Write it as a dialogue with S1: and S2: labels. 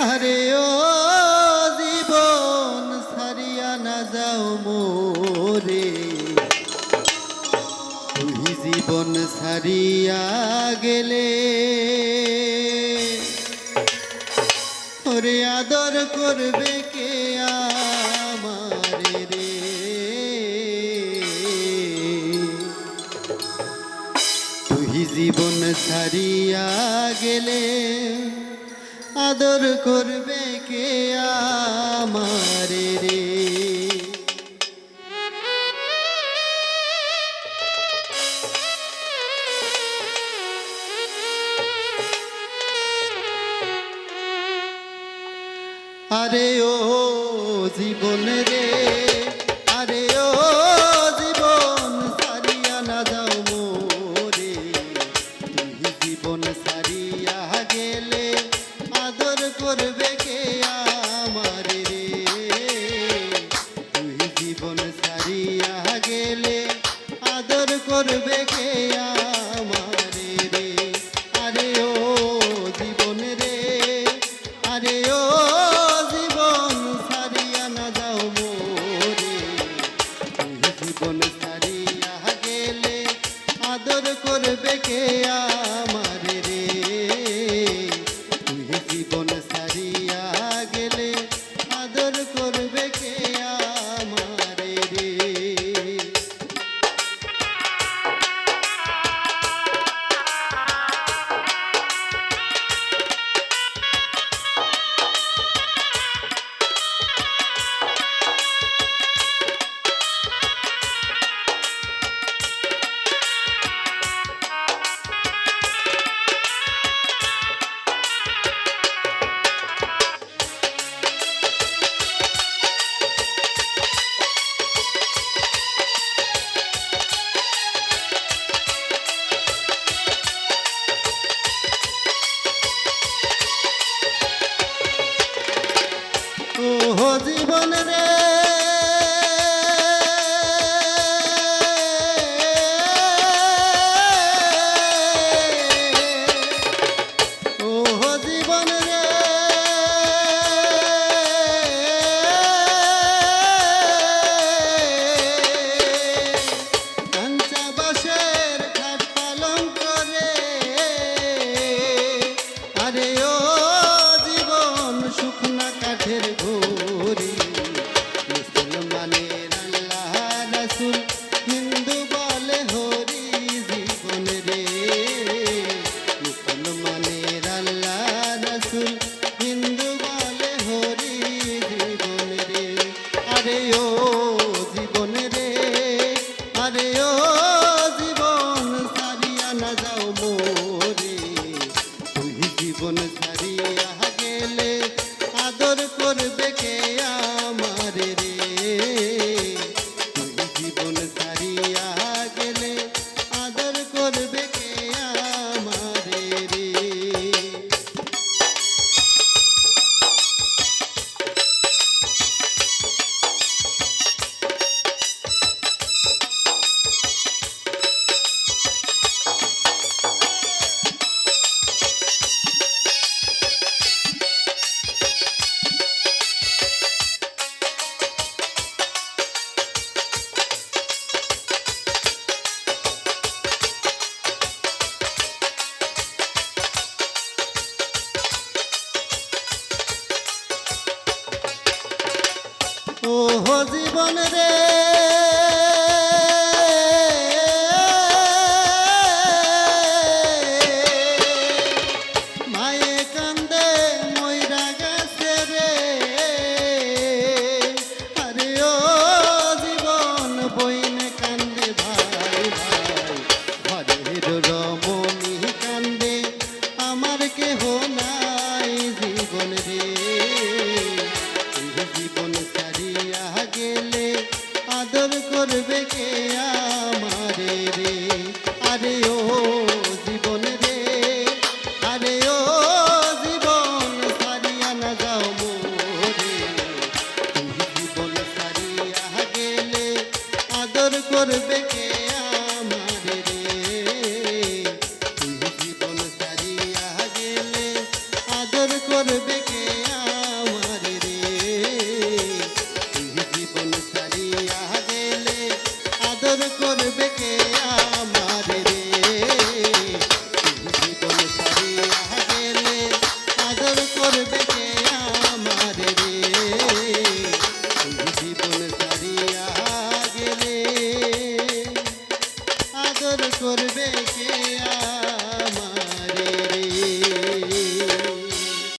S1: আরে ও জীবন সারিয়া না যাও মোরে। তুই জীবন সারিয়া গেলে ওরে আদর করবে কে আমারে রে? তুই জীবন সারিয়া গেলে আদর করবে কে আমার রে? আরে ও জীবন রে রে ও জীবন সারিয়া না যাও মোরে। জীবন সারিয়া গেলে আদর করবে কে আমার জীবন জীবন রে। করবে কে